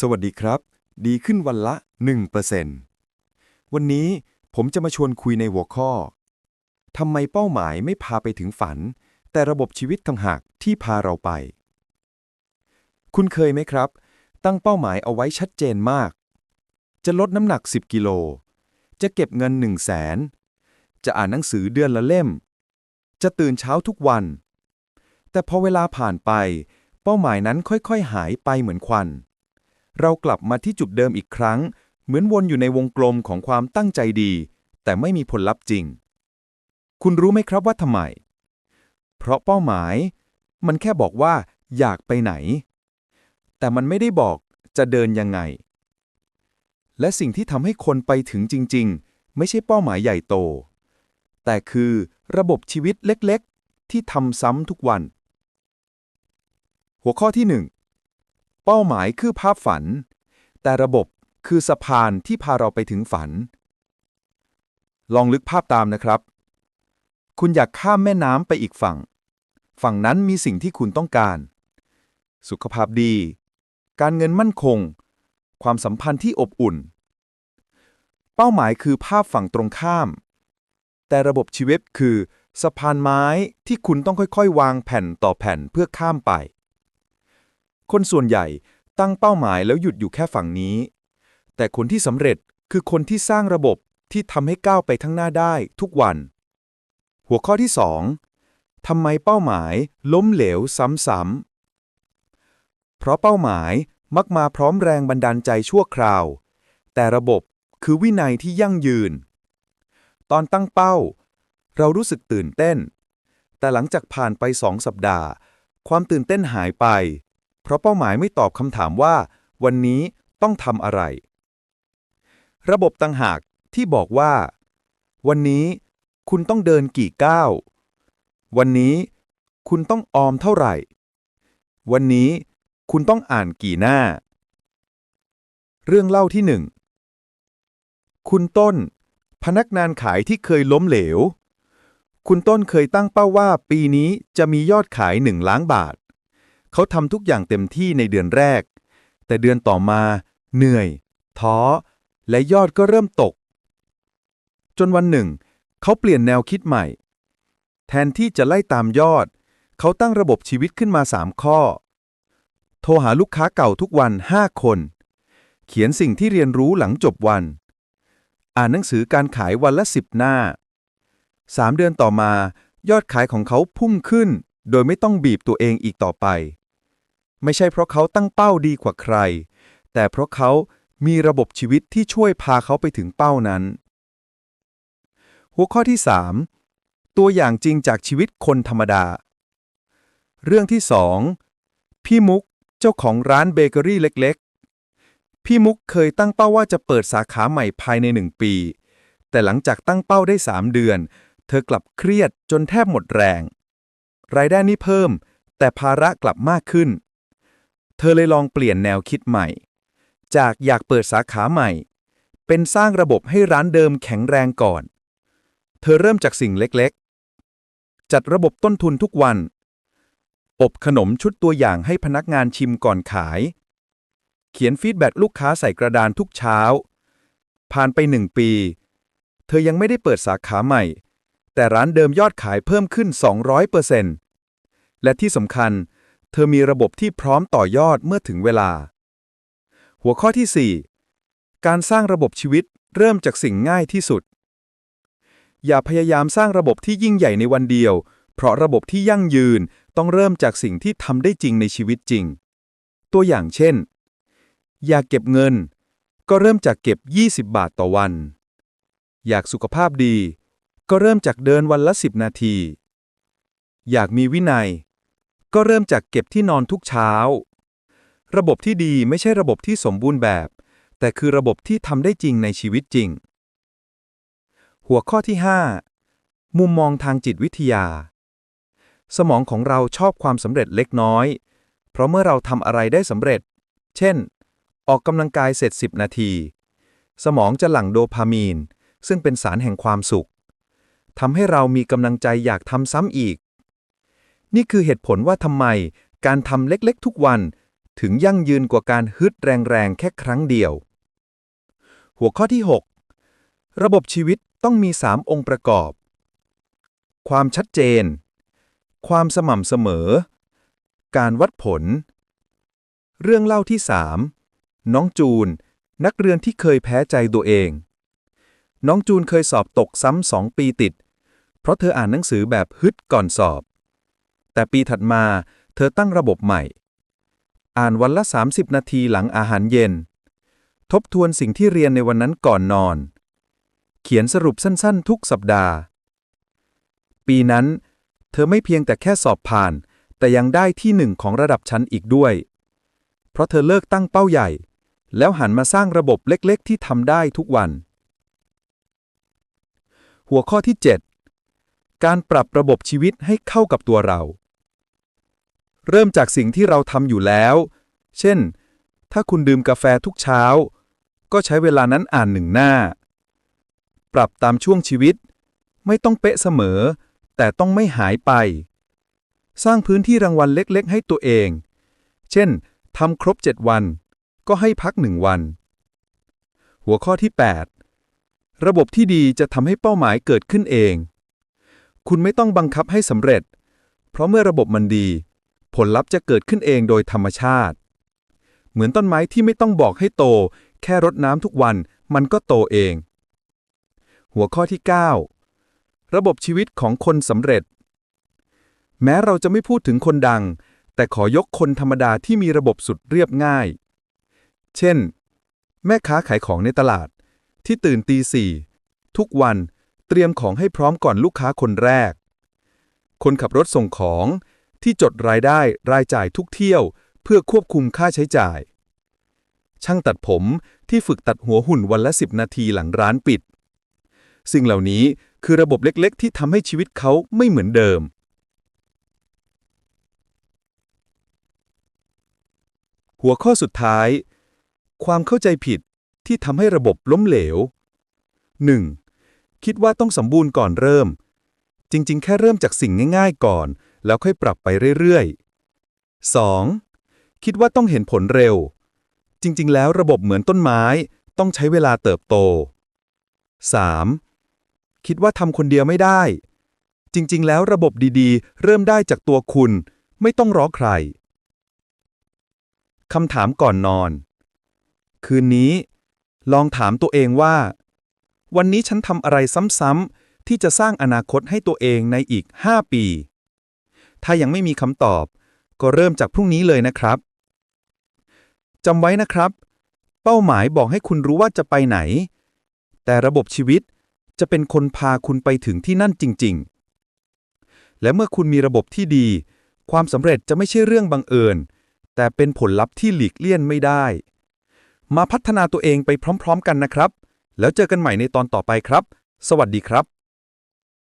สวัสดีครับ ดีขึ้นวันละ 1%วันนี้ผมจะมาชวนคุยในหัวข้อทำไมเป้าหมายไม่พาไปถึงฝัน แต่ระบบชีวิตต่างหากที่พาเราไป คุณเคยไหมครับ ตั้งเป้าหมายเอาไว้ชัดเจนมาก จะลดน้ำหนัก 10 กิโล จะเก็บเงิน 1 0 0 0 0แสนจะอ่านหนังสือเดือนละเล่ม จะตื่นเช้าทุกวัน แต่พอเวลาผ่านไป เป้าหมายนั้นค่อยๆ หายไปเหมือนควัน เรากลับมาที่จุดเดิมอีกครั้ง เหมือนวนอยู่ในวงกลมของความตั้งใจดี แต่ไม่มีผลลัพธ์จริง คุณรู้ไหมครับว่าทำไม เพราะเป้าหมาย มันแค่บอกว่า อยากไปไหน แต่มันไม่ได้บอกจะเดินยังไง และสิ่งที่ทำให้คนไปถึงจริง ๆ ไม่ใช่เป้าหมายใหญ่โต แต่คือระบบชีวิตเล็ก ๆ ที่ทำซ้ำทุกวัน หัวข้อที่1 เป้าหมายคือภาพฝัน แต่ระบบคือสะพานที่พาเราไปถึงฝัน ลองลึกภาพตามนะครับ คุณอยากข้ามแม่น้ำไปอีกฝั่ง ฝั่งนั้นมีสิ่งที่คุณต้องการ สุขภาพดี การเงินมั่นคง ความสัมพันธ์ที่อบอุ่น เป้าหมายคือภาพฝั่งตรงข้าม แต่ระบบชีวิตคือสะพานไม้ที่คุณต้องค่อยๆ วางแผ่นต่อแผ่นเพื่อข้ามไป คนส่วนใหญ่ตั้งเป้าหมายแล้วหยุดอยู่แค่ฝั่งนี้ แต่คนที่สำเร็จคือคนที่สร้างระบบที่ทำให้ก้าวไปข้างหน้าได้ทุกวัน หัวข้อที่ 2ทำไมเป้าหมายล้มเหลวซ้ำๆ เพราะเป้าหมายมักมาพร้อมแรงบันดาลใจชั่วคราว แต่ระบบคือวินัยที่ยั่งยืน ตอนตั้งเป้า เรารู้สึกตื่นเต้น แต่หลังจากผ่านไปสองสัปดาห์ ความตื่นเต้นหายไป เพราะเป้าหมายไม่ตอบคำถามว่า วันนี้ต้องทำอะไร ระบบต่างหากที่บอกว่า วันนี้คุณต้องเดินกี่ก้าว วันนี้คุณต้องออมเท่าไหร่ วันนี้คุณต้องอ่านกี่หน้า เรื่องเล่าที่หนึ่ง คุณต้น พนักงานขายที่เคยล้มเหลว คุณต้นเคยตั้งเป้าว่าปีนี้จะมียอดขายหนึ่งล้านบาท เขาทำทุกอย่างเต็มที่ในเดือนแรก แต่เดือนต่อมา เหนื่อย ท้อ และยอดก็เริ่มตก จนวันหนึ่ง เขาเปลี่ยนแนวคิดใหม่ แทนที่จะไล่ตามยอด เขาตั้งระบบชีวิตขึ้นมา 3 ข้อ โทรหาลูกค้าเก่าทุกวัน 5 คน เขียนสิ่งที่เรียนรู้หลังจบวัน อ่านหนังสือการขายวันละ 10 หน้า 3 เดือนต่อมายอดขายของเขาพุ่งขึ้น โดยไม่ต้องบีบตัวเองอีกต่อไป ไม่ใช่เพราะเขาตั้งเป้าดีกว่าใคร แต่เพราะเขามีระบบชีวิตที่ช่วยพาเขาไปถึงเป้านั้น หัวข้อที่ 3 ตัวอย่างจริงจากชีวิตคนธรรมดา เรื่องที่ 2 พี่มุกเจ้าของร้านเบเกอรี่เล็กๆ พี่มุกเคยตั้งเป้าว่าจะเปิดสาขาใหม่ภายในหนึ่งปี แต่หลังจากตั้งเป้าได้ 3 เดือน เธอกลับเครียดจนแทบหมดแรง รายได้นี่เพิ่ม แต่ภาระกลับมากขึ้น เธอเลยลองเปลี่ยนแนวคิดใหม่ จากอยากเปิดสาขาใหม่ เป็นสร้างระบบให้ร้านเดิมแข็งแรงก่อน เธอเริ่มจากสิ่งเล็กๆ จัดระบบต้นทุนทุกวัน อบขนมชุดตัวอย่างให้พนักงานชิมก่อนขาย เขียนฟีดแบ็กลูกค้าใส่กระดานทุกเช้า ผ่านไปหนึ่งปี เธอยังไม่ได้เปิดสาขาใหม่ แต่ร้านเดิมยอดขายเพิ่มขึ้น 200%และที่สำคัญ เธอมีระบบที่พร้อมต่อยอดเมื่อถึงเวลา หัวข้อที่ 4 การสร้างระบบชีวิตเริ่มจากสิ่งง่ายที่สุด อย่าพยายามสร้างระบบที่ยิ่งใหญ่ในวันเดียว เพราะระบบที่ยั่งยืนต้องเริ่มจากสิ่งที่ทำได้จริงในชีวิตจริง ตัวอย่างเช่น อยากเก็บเงิน ก็เริ่มจากเก็บ 20 บาทต่อวัน อยากสุขภาพดี ก็เริ่มจากเดินวันละ 10 นาที อยากมีวินัย ก็เริ่มจากเก็บที่นอนทุกเช้า ระบบที่ดีไม่ใช่ระบบที่สมบูรณ์แบบ แต่คือระบบที่ทำได้จริงในชีวิตจริง หัวข้อที่ 5 มุมมองทางจิตวิทยา สมองของเราชอบความสำเร็จเล็กน้อย เพราะเมื่อเราทำอะไรได้สำเร็จ เช่น ออกกำลังกายเสร็จ 10 นาที สมองจะหลั่งโดพามีนซึ่งเป็นสารแห่งความสุข ทำให้เรามีกำลังใจอยากทำซ้ำอีก นี่คือเหตุผลว่าทำไม การทำเล็กๆ ทุกวัน ถึงยั่งยืนกว่าการฮึดแรงๆ แค่ครั้งเดียว หัวข้อที่ 6 ระบบชีวิตต้องมี 3 องค์ประกอบ ความชัดเจน ความสม่ำเสมอ การวัดผล เรื่องเล่าที่ 3 น้องจูน นักเรียนที่เคยแพ้ใจตัวเองน้องจูนเคยสอบตกซ้ำสองปีติด เพราะเธออ่านหนังสือแบบฮึดก่อนสอบ แต่ปีถัดมาเธอตั้งระบบใหม่ อ่านวันละ 30 นาทีหลังอาหารเย็น ทบทวนสิ่งที่เรียนในวันนั้นก่อนนอน เขียนสรุปสั้นๆ ทุกสัปดาห์ ปีนั้น เธอไม่เพียงแต่แค่สอบผ่าน แต่ยังได้ที่หนึ่งของระดับชั้นอีกด้วย เพราะเธอเลิกตั้งเป้าใหญ่ แล้วหันมาสร้างระบบเล็กๆ ที่ทำได้ทุกวัน หัวข้อที่ 7 การปรับระบบชีวิตให้เข้ากับตัวเรา เริ่มจากสิ่งที่เราทำอยู่แล้ว เช่น ถ้าคุณดื่มกาแฟทุกเช้า ก็ใช้เวลานั้นอ่านหนึ่งหน้า ปรับตามช่วงชีวิต ไม่ต้องเป๊ะเสมอ แต่ต้องไม่หายไป สร้างพื้นที่รางวัลเล็ก ๆ ให้ตัวเอง เช่นทำครบ 7 วัน ก็ให้พักหนึ่งวัน หัวข้อที่ 8 ระบบที่ดีจะทำให้เป้าหมายเกิดขึ้นเอง คุณไม่ต้องบังคับให้สำเร็จ เพราะเมื่อระบบมันดี ผลลัพธ์จะเกิดขึ้นเองโดยธรรมชาติ เหมือนต้นไม้ที่ไม่ต้องบอกให้โต แค่รดน้ำทุกวันมันก็โตเอง หัวข้อที่ 9 ระบบชีวิตของคนสำเร็จ แม้เราจะไม่พูดถึงคนดัง แต่ขอยกคนธรรมดาที่มีระบบสุดเรียบง่าย เช่น แม่ค้าขายของในตลาด ที่ตื่นตีสี่ทุกวัน เตรียมของให้พร้อมก่อนลูกค้าคนแรก คนขับรถส่งของที่จดรายได้รายจ่ายทุกเที่ยว เพื่อควบคุมค่าใช้จ่าย ช่างตัดผมที่ฝึกตัดหัวหุ่นวันละ 10 นาทีหลังร้านปิด สิ่งเหล่านี้คือระบบเล็กๆ ที่ทำให้ชีวิตเขาไม่เหมือนเดิม หัวข้อสุดท้าย ความเข้าใจผิดที่ทำให้ระบบล้มเหลว 1. คิดว่าต้องสมบูรณ์ก่อนเริ่ม จริง ๆ แค่เริ่มจากสิ่งง่าย ๆ ก่อน แล้วค่อยปรับไปเรื่อยๆ 2. คิดว่าต้องเห็นผลเร็ว จริง ๆ แล้วระบบเหมือนต้นไม้ ต้องใช้เวลาเติบโต 3. คิดว่าทำคนเดียวไม่ได้ จริง ๆ แล้วระบบดีๆ เริ่มได้จากตัวคุณ ไม่ต้องรอใครคำถามก่อนนอน คืนนี้ ลองถามตัวเองว่า วันนี้ฉันทำอะไรซ้ำๆที่จะสร้างอนาคตให้ตัวเองในอีก 5 ปี ถ้ายังไม่มีคำตอบ ก็เริ่มจากพรุ่งนี้เลยนะครับจำไว้นะครับ เป้าหมายบอกให้คุณรู้ว่าจะไปไหน แต่ระบบชีวิตจะเป็นคนพาคุณไปถึงที่นั่นจริง ๆ และเมื่อคุณมีระบบที่ดี ความสำเร็จจะไม่ใช่เรื่องบังเอิญ แต่เป็นผลลัพธ์ที่หลีกเลี่ยงไม่ได้ มาพัฒนาตัวเองไปพร้อม ๆ กันนะครับ แล้วเจอกันใหม่ในตอนต่อไปครับ สวัสดีครับ